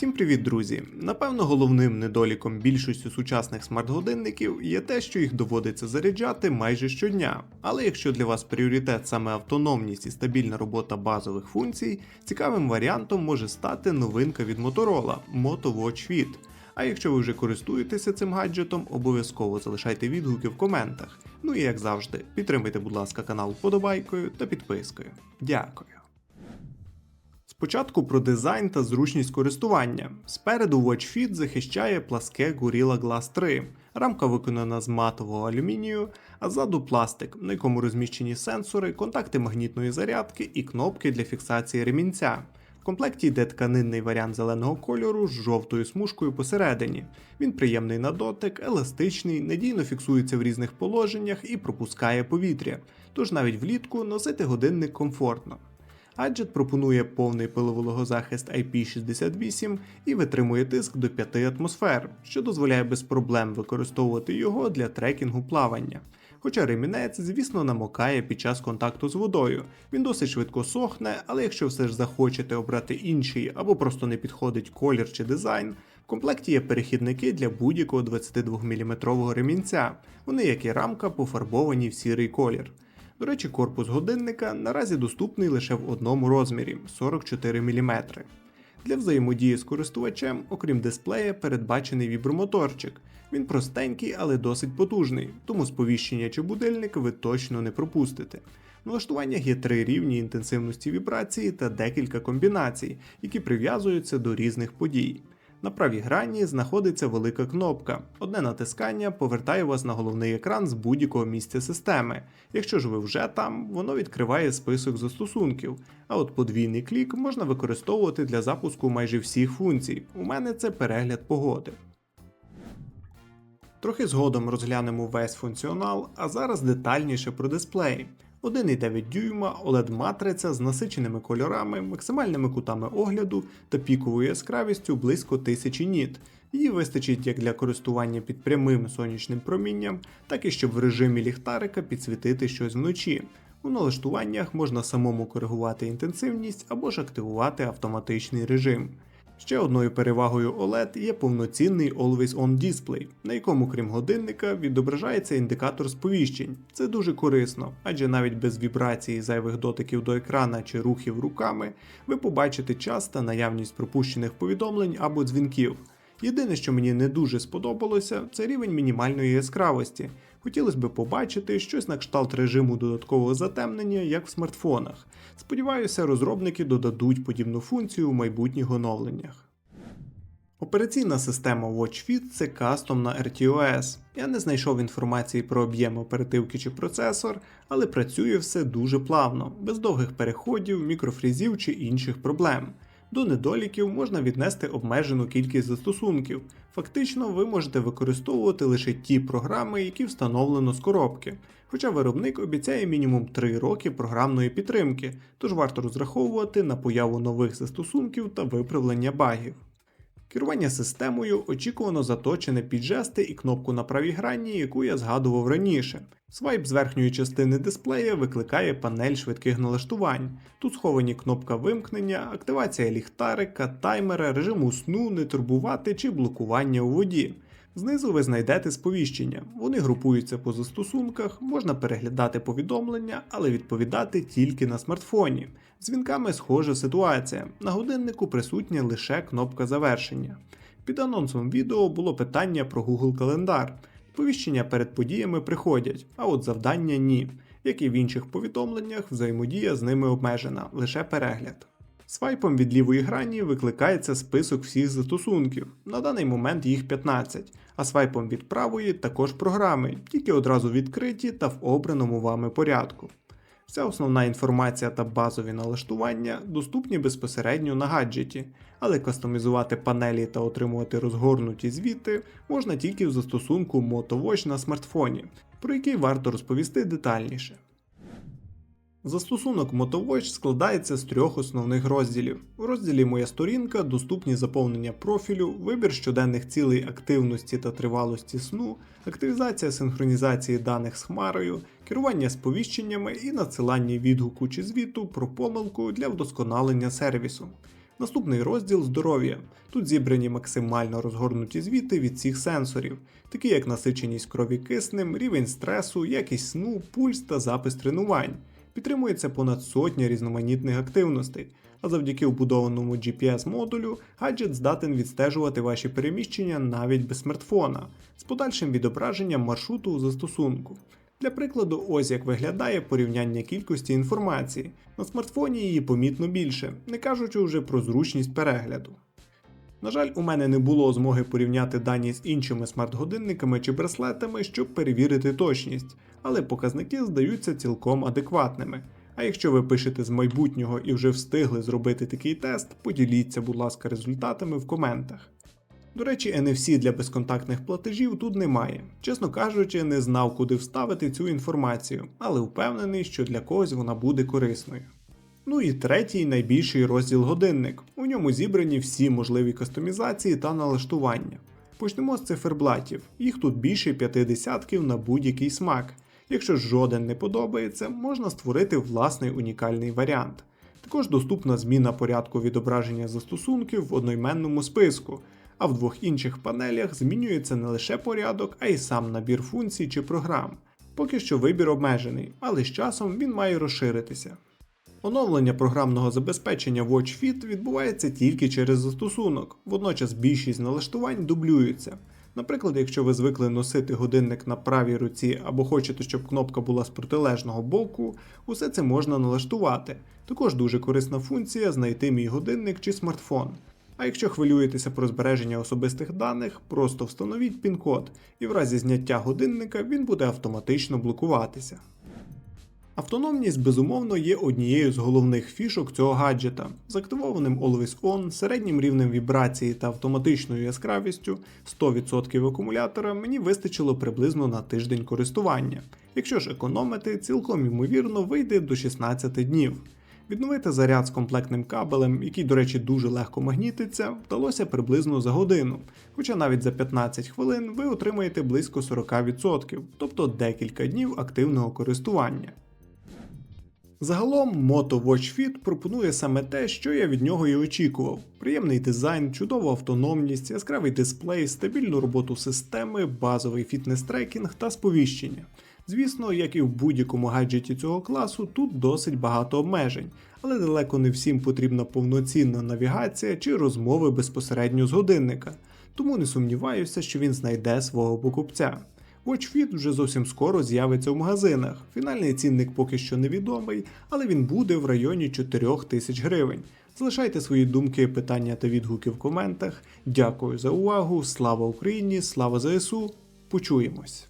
Всім привіт, друзі! Напевно, головним недоліком більшості сучасних смарт-годинників є те, що їх доводиться заряджати майже щодня. Але якщо для вас пріоритет саме автономність і стабільна робота базових функцій, цікавим варіантом може стати новинка від Motorola Moto Watch Fit. А якщо ви вже користуєтеся цим гаджетом, обов'язково залишайте відгуки в коментах. Ну і як завжди, підтримайте, будь ласка, канал вподобайкою та підпискою. Дякую. Спочатку про дизайн та зручність користування. Спереду Watch Fit захищає пласке Gorilla Glass 3. Рамка виконана з матового алюмінію, а ззаду пластик, на якому розміщені сенсори, контакти магнітної зарядки і кнопки для фіксації ремінця. В комплекті йде тканинний варіант зеленого кольору з жовтою смужкою посередині. Він приємний на дотик, еластичний, надійно фіксується в різних положеннях і пропускає повітря, тож навіть влітку носити годинник комфортно. Гаджет пропонує повний пиловологозахист IP68 і витримує тиск до 5 атмосфер, що дозволяє без проблем використовувати його для трекінгу плавання. Хоча ремінець, звісно, намокає під час контакту з водою. Він досить швидко сохне, але якщо все ж захочете обрати інший або просто не підходить колір чи дизайн, в комплекті є перехідники для будь-якого 22 мм ремінця. Вони, як і рамка, пофарбовані в сірий колір. До речі, корпус годинника наразі доступний лише в одному розмірі 44 мм. Для взаємодії з користувачем, окрім дисплея, передбачений вібромоторчик. Він простенький, але досить потужний, тому сповіщення чи будильник ви точно не пропустите. В налаштуваннях є три рівні інтенсивності вібрації та декілька комбінацій, які прив'язуються до різних подій. На правій грані знаходиться велика кнопка. Одне натискання повертає вас на головний екран з будь-якого місця системи. Якщо ж ви вже там, воно відкриває список застосунків. А от подвійний клік можна використовувати для запуску майже всіх функцій. У мене це перегляд погоди. Трохи згодом розглянемо весь функціонал, а зараз детальніше про дисплей. 1,9 дюйма oled матриця з насиченими кольорами, максимальними кутами огляду та піковою яскравістю близько 1000 ніт. Її вистачить як для користування під прямим сонячним промінням, так і щоб в режимі ліхтарика підсвітити щось вночі. У налаштуваннях можна самому коригувати інтенсивність або ж активувати автоматичний режим. Ще одною перевагою OLED є повноцінний Always On Display, на якому, крім годинника, відображається індикатор сповіщень. Це дуже корисно, адже навіть без вібрації зайвих дотиків до екрана чи рухів руками ви побачите час та наявність пропущених повідомлень або дзвінків. Єдине, що мені не дуже сподобалося, це рівень мінімальної яскравості. Хотілося б побачити щось на кшталт режиму додаткового затемнення, як в смартфонах. Сподіваюся, розробники додадуть подібну функцію у майбутніх оновленнях. Операційна система WatchFit це кастомна RTOS. Я не знайшов інформації про об'єм оперативки чи процесор, але працює все дуже плавно, без довгих переходів, мікрофрізів чи інших проблем. До недоліків можна віднести обмежену кількість застосунків. Фактично, ви можете використовувати лише ті програми, які встановлено з коробки. Хоча виробник обіцяє мінімум 3 роки програмної підтримки, тож варто розраховувати на появу нових застосунків та виправлення багів. Керування системою очікувано заточене під жести і кнопку на правій грані, яку я згадував раніше. Свайп з верхньої частини дисплея викликає панель швидких налаштувань. Тут сховані кнопка вимкнення, активація ліхтарика, таймера, режиму сну, не турбувати чи блокування у воді. Знизу ви знайдете сповіщення. Вони групуються по застосунках, можна переглядати повідомлення, але відповідати тільки на смартфоні. Дзвінками схожа ситуація. На годиннику присутня лише кнопка завершення. Під анонсом відео було питання про Google Календар. Повіщення перед подіями приходять, а от завдання ні. Як і в інших повідомленнях, взаємодія з ними обмежена, лише перегляд. Свайпом від лівої грані викликається список всіх застосунків. На даний момент їх 15, а свайпом від правої також програми, тільки одразу відкриті та в обраному вами порядку. Вся основна інформація та базові налаштування доступні безпосередньо на гаджеті, але кастомізувати панелі та отримувати розгорнуті звіти можна тільки в застосунку MotoWatch на смартфоні, про який варто розповісти детальніше. Застосунок MotoWatch складається з трьох основних розділів. У розділі Моя сторінка доступні заповнення профілю, вибір щоденних цілей активності та тривалості сну, активізація синхронізації даних з хмарою, керування сповіщеннями і надсилання відгуку чи звіту про помилку для вдосконалення сервісу. Наступний розділ здоров'я. Тут зібрані максимально розгорнуті звіти від всіх сенсорів, такі як насиченість крові киснем, рівень стресу, якість сну, пульс та запис тренувань. Підтримується понад сотня різноманітних активностей, а завдяки вбудованому GPS-модулю гаджет здатен відстежувати ваші переміщення навіть без смартфона з подальшим відображенням маршруту у застосунку. Для прикладу, ось як виглядає порівняння кількості інформації. На смартфоні її помітно більше, не кажучи вже про зручність перегляду. На жаль, у мене не було змоги порівняти дані з іншими смарт-годинниками чи браслетами, щоб перевірити точність, але показники здаються цілком адекватними. А якщо ви пишете з майбутнього і вже встигли зробити такий тест, поділіться, будь ласка, результатами в коментах. До речі, NFC для безконтактних платежів тут немає. Чесно кажучи, не знав, куди вставити цю інформацію, але впевнений, що для когось вона буде корисною. Ну і третій найбільший розділ годинник. У ньому зібрані всі можливі кастомізації та налаштування. Почнемо з циферблатів. Їх тут більше п'яти десятків на будь-який смак. Якщо жоден не подобається, можна створити власний унікальний варіант. Також доступна зміна порядку відображення застосунків в одноіменному списку, а в двох інших панелях змінюється не лише порядок, а й сам набір функцій чи програм. Поки що вибір обмежений, але з часом він має розширитися. Оновлення програмного забезпечення WatchFit відбувається тільки через застосунок, водночас більшість налаштувань дублюються. Наприклад, якщо ви звикли носити годинник на правій руці або хочете, щоб кнопка була з протилежного боку, усе це можна налаштувати. Також дуже корисна функція знайти мій годинник чи смартфон. А якщо хвилюєтеся про збереження особистих даних, просто встановіть пін-код, і в разі зняття годинника він буде автоматично блокуватися. Автономність, безумовно, є однією з головних фішок цього гаджета. З активованим Always On, середнім рівнем вібрації та автоматичною яскравістю 100% акумулятора мені вистачило приблизно на тиждень користування. Якщо ж економити, цілком ймовірно вийде до 16 днів. Відновити заряд з комплектним кабелем, який, до речі, дуже легко магнітиться, вдалося приблизно за годину. Хоча навіть за 15 хвилин ви отримаєте близько 40%, тобто декілька днів активного користування. Загалом Moto Watch Fit пропонує саме те, що я від нього і очікував: приємний дизайн, чудову автономність, яскравий дисплей, стабільну роботу системи, базовий фітнес-трекінг та сповіщення. Звісно, як і в будь-якому гаджеті цього класу, тут досить багато обмежень, але далеко не всім потрібна повноцінна навігація чи розмови безпосередньо з годинника, тому не сумніваюся, що він знайде свого покупця. WatchFit вже зовсім скоро з'явиться в магазинах. Фінальний цінник поки що невідомий, але він буде в районі 4 тисяч гривень. Залишайте свої думки, питання та відгуки в коментах. Дякую за увагу. Слава Україні! Слава ЗСУ! Почуємось!